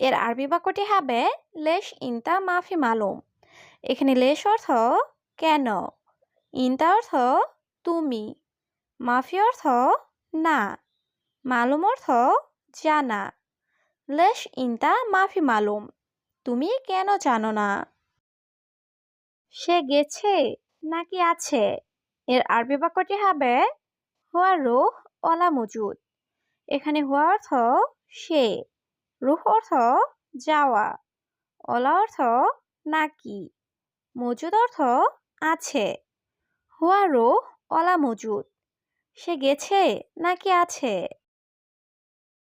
এর আরবি বাক্যটি হবে লেশ ইনতা মাফি মালুম। এখানে লেশ অর্থ কেন? ইনতা অর্থ তুমি। মাফি অর্থ না। মালুম অর্থ জানা। লেশ ইনতা মাফি মালুম। তুমি কেন জানো না? সে গেছে নাকি আছে? এর আরবি বাক্যটি হবে হুয়া রুহ অলা মজুদ। এখানে হুয়া অর্থ সে। রুহ অর্থ যাওয়া, অলা অর্থ নাকি, মজুদ অর্থ আছে, হুয়া রুহ অলা মজুদ, সে গেছে নাকি আছে?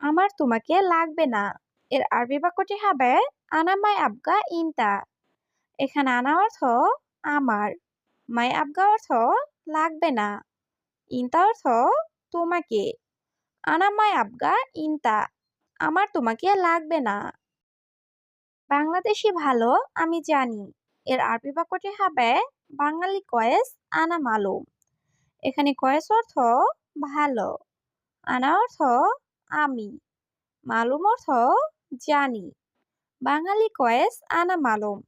আমার তোমাকে লাগবে না। এর আরবি বাক্যটি হবে আনামাই আবগা ইনতা এখানে আনা অর্থ আমার মাই আবগা অর্থ লাগবে না ইনতা অর্থ তোমাকে আনামাই আবগা ইনতা আমার তোমাকে লাগবে না। বাংলাদেশি ভালো, আমি জানি। এর আরবি বাক্যটি হবে বাঙালি কয়েস আনা মালুম। এখানে কয়েস অর্থ ভালো, আনা অর্থ আমি, মালুম অর্থ জানি। বাঙালি কয়েস আনা মালুম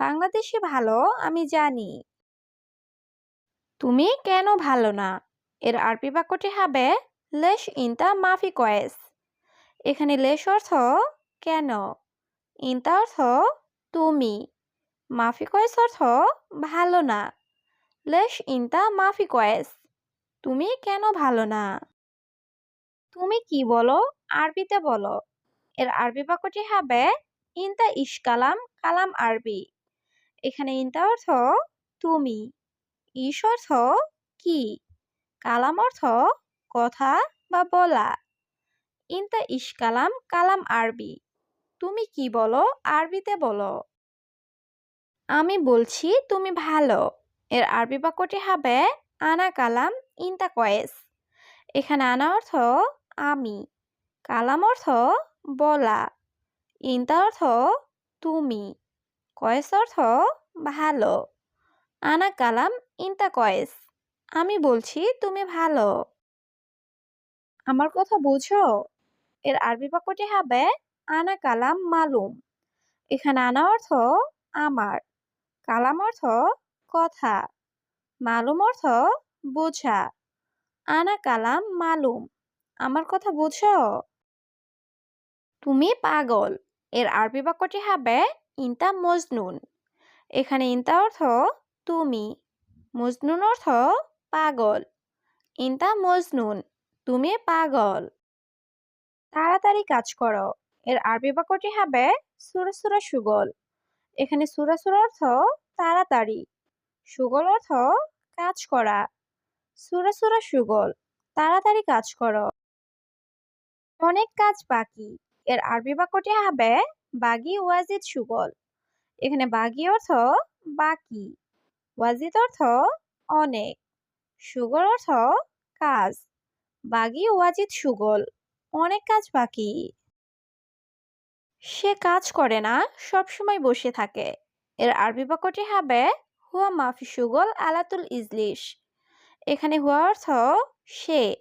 বাংলাদেশি ভালো, আমি জানি। তুমি কেন ভালো না? এর আরবি বাক্যটি হবে, লেশ ইনতা মাফি কয়েস। এখানে লেশ অর্থ কেন? ইনতা অর্থ তুমি। মাফি কয়েস অর্থ ভালো না। লেশ ইনতা মাফি কয়েস। তুমি কেন ভালো না? তুমি কি বলো? আরবিতে বলো। এর আরবি বাক্যটি হবে ইনতা ইশ কালাম কালাম আরবি। এখানে ইনতা অর্থ তুমি। ইশ অর্থ কি? কালাম অর্থ কথা বা বলা। ইনতা ইশ কালাম কালাম আরবি। তুমি কি বলো? আরবিতে বলো। আমি বলছি, তুমি ভালো। এর আরবি বাক্যটি হবে, আনা কালাম ইনতা কয়েস। এখানে আনা অর্থ, আমি। কালাম অর্থ, বলা। ইনতা অর্থ, তুমি। কয়েস অর্থ, ভালো। আনা কালাম ইনতা কয়েস। আমি বলছি, তুমি ভালো। আমার কথা বুঝো? এর আরবি বাক্যটি হবে আনা কালাম মালুম এখানে আনা অর্থ আমার কালাম অর্থ কথা মালুম অর্থ বোঝা আনা কালাম মালুম আমার কথা বুঝো তুমি পাগল। এর আরবি বাক্যটি হবে ইনতা মজনুন এখানে ইনতা অর্থ তুমি মজনুন অর্থ পাগল ইনতা মজনুন তুমি পাগল তাড়াতাড়ি কাজ করো। এর আরবি বাক্যটি হবে সুরা সুরা সুগল। এখানে সুরা সুরা অর্থ তাড়াতাড়ি। সুগল অর্থ কাজ করা। সুরা সুরা সুগল, তাড়াতাড়ি কাজ করো। অনেক কাজ বাকি। এর আরবি বাক্যটি হবে বাগি ওয়াজিদ সুগল। এখানে বাগি অর্থ বাকি। ওয়াজিদ অর্থ অনেক। সুগল অর্থ কাজ। বাগি ওয়াজিদ সুগল। অনেক কাজ বাকি। সে কাজ করে না, সব সময় বসে থাকে। এর আরবি বাক্যটি হবে, হুয়া মাফি সুগল আলাতুল ইজলিশ। এখানে হুয়া অর্থ, সে।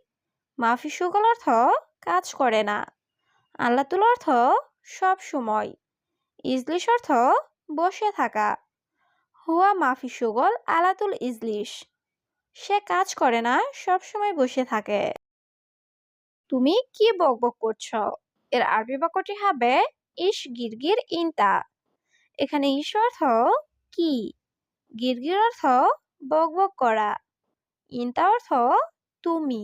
মাফি সুগল অর্থ, কাজ করে না। আল্লাতুল অর্থ, সব সময়। ইজলিশ অর্থ, বসে থাকা। হুয়া মাফি সুগল আলাতুল ইজলিশ। সে কাজ করে না, সব সময় বসে থাকে। তুমি কি বকবক করছ? এর আরবি বাক্যটি হবে ইস গিরগির ইনতা। এখানে ইস অর্থ কি? গিরগির অর্থ বকবক করা। ইনতা অর্থ তুমি।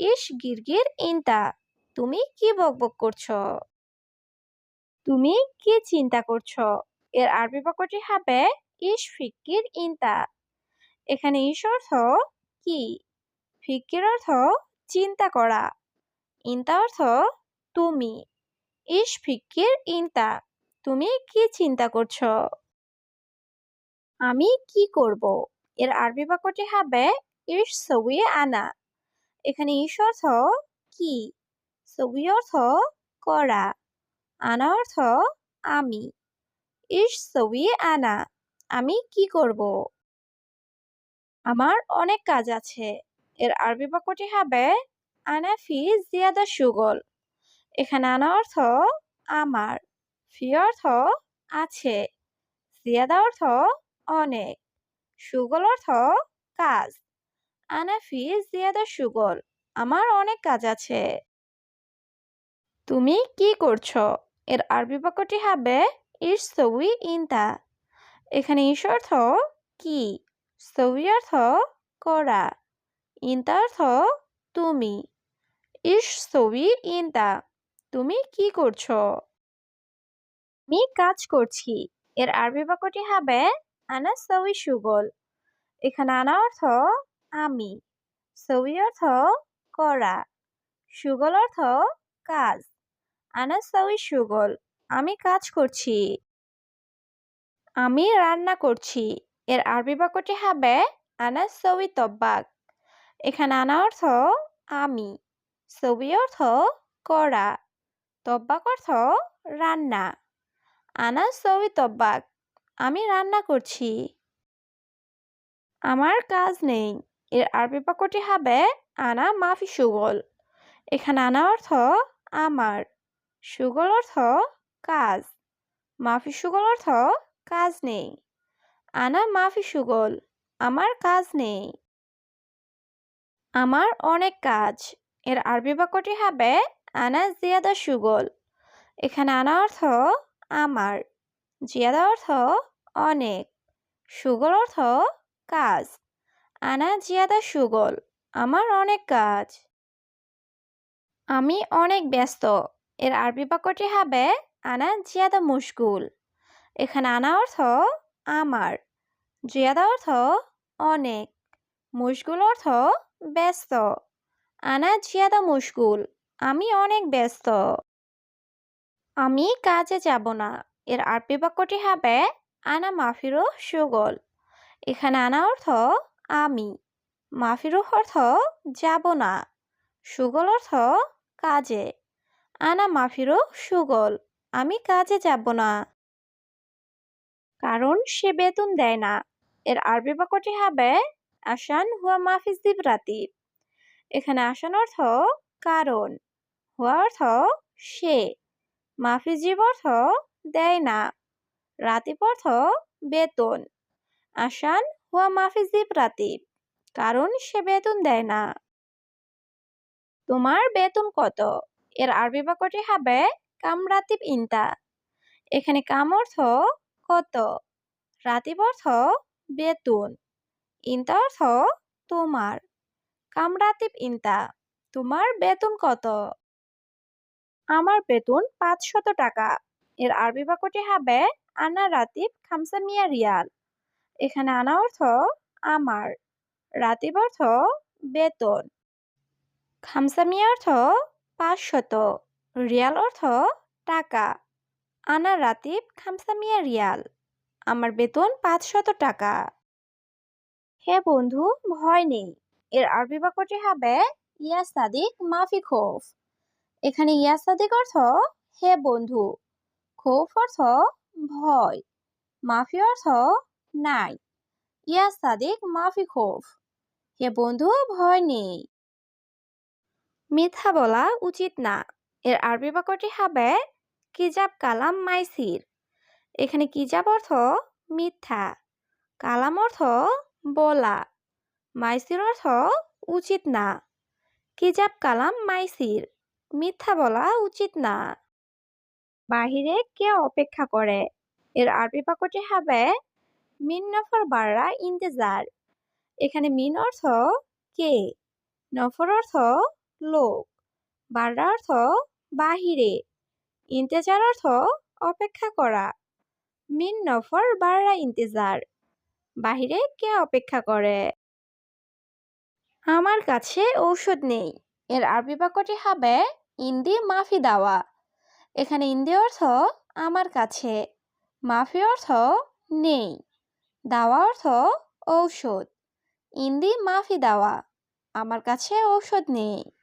ইস গিরগির ইনতা। তুমি কি বকবক করছ? তুমি কি চিন্তা করছ? এর আরবি বাক্যটি হবে ইস ফিকির ইনতা। এখানে ইস অর্থ কি? ফিকির অর্থ চিন্তা করা। ইনতা অর্থ তুমি। ইশ ফিকির ইনতা, তুমি কি চিন্তা করছ? আমি কি করব? এর আরবি বাক্যটি হবে ইশ সউই আনা। এখানে ইশ অর্থ কি? সউই অর্থ করা, আনা অর্থ আমি। ইশ সউই আনা, আমি কি করব? আমার অনেক কাজ আছে। এর আরবি বাক্যটি হবে আনা ফি জিয়াদা সুগল। এখানে আনা অর্থ আমার, ফি অর্থ আছে জিয়াদা অর্থ অনেক, সুগল অর্থ কাজ। আনা ফি জিয়াদা সুগল, আমার অনেক কাজ আছে। তুমি কি করছ? এর আরবি বাক্যটি হবে ইস সউই ইনতা। এখানে ইস অর্থ কি? সউই অর্থ করা, ইনতা অর্থ তুমি। ইস সউই ইনতা তুমি কি করছ? আমি কাজ করছি। এর আরবি বাক্যটি হবে, আনা সবি সুগল। এখানে আনা অর্থ, আমি। সবি অর্থ, করা। সুগল অর্থ, কাজ। আনা সবি সুগল। আমি কাজ করছি। আমি রান্না করছি। এর আরবি বাক্যটি হবে, আনা সবি তব্বাক। এখানে আনা অর্থ, আমি। সউই অর্থ করা তব্বাক অর্থ রান্না আনা সউই তব্বাক, আমি রান্না করছি আমার কাজ নেই। এর আরবি বাক্যটি হবে আনা মাফি সুগল। এখানে আনা অর্থ আমার সুগল অর্থ কাজ। মাফি সুগল অর্থ কাজ নেই। আনা মাফি সুগল আমার কাজ নেই। আমার অনেক কাজ। এর আরবি বাক্যটি হবে আনা জিয়াদা সুগল। এখানে আনা অর্থ আমার, জিয়াদা অর্থ অনেক, সুগল অর্থ কাজ। আনা জিয়াদা সুগল, আমার অনেক কাজ। আমি অনেক ব্যস্ত, এর আরবি বাক্যটি হবে আনা জিয়াদা মুশগুল এখানে আনা অর্থ আমার, জিয়াদা অর্থ অনেক মুশগুল অর্থ ব্যস্ত। আনা জিয়াদা মুশগুল আমি অনেক ব্যস্ত। আমি কাজে যাব না। এর আরবি বাক্যটি হবে, আনা মাফিরো সুগল। এখানে আনা অর্থ, আমি। মাফিরো অর্থ, যাব না। সুগল অর্থ, কাজে। আনা মাফিরো সুগল। আমি কাজে যাব না। কারণ সে বেতন দেয় না। এর আরবি বাক্যটি হবে আসান হুয়া মাফিজ দিবরাতিব এখানে আসান অর্থ কারণ। হওয়া অর্থ সে। মাফিজিব অর্থ দেয় না। রাতিব অর্থ বেতন। আসান হুয়া মাফিজিব রাতিব। কারণ সে বেতন দেয় না। তোমার বেতন কত? এর আরবি বাক্যটি হবে কাম রাতিব ইনতা। এখানে কাম অর্থ কত? রাতিব অর্থ বেতন। ইনতা অর্থ তোমার। কাম রাতিব ইনতা, তোমার বেতন কত? আমার বেতন পাঁচশত টাকা। এর আরবি বাক্যটি হবে, আনা রাতিব খামসা মিয়া রিয়াল। এখানে আনা অর্থ, আমার। রাতিব অর্থ, বেতন। খামসা মিয়া অর্থ, পাঁচশত। রিয়াল অর্থ, টাকা। আনা রাতিব খামসা মিয়া রিয়াল, আমার বেতন পাঁচশত টাকা। হে বন্ধু, ভয় নেই। এর আরবি বাক্যটি হবে ইয়া সাদিক মাফি খোফ এখানে ইয়া সাদিক অর্থ হে বন্ধু, খোফ অর্থ ভয়, মাফি অর্থ নাই। ইয়া সাদিক মাফি খোফ হে বন্ধু ভয় নেই। মিথ্যা বলা উচিত না। এর আরবি বাক্যটি হবে কিজাব কালাম মাইসির। এখানে কিজাব অর্থ মিথ্যা, কালাম অর্থ বলা। মাইসির অর্থ উচিত না। কিজাব কালাম মাইসির, মিথ্যা বলা উচিত না। বাহিরে কে অপেক্ষা করে? এর আরবি বাক্যটি হবে, মিন নফর বাররা ইন্তেজার। এখানে মিন অর্থ কে? নফর অর্থ লোক। বাররা অর্থ বাহিরে। ইন্তেজার অর্থ অপেক্ষা করা। মিন নফর বাররা ইন্তেজার। বাহিরে কে অপেক্ষা করে? আমার কাছে ঔষধ নেই। এর আরবি বাক্যটি হবে, ইন্দি মাফি দাওয়া। এখানে ইন্দি অর্থ, আমার কাছে মাফি অর্থ, নেই। দাওয়া অর্থ, ঔষধ। ইন্দি মাফি দাওয়া। আমার কাছে ঔষধ নেই।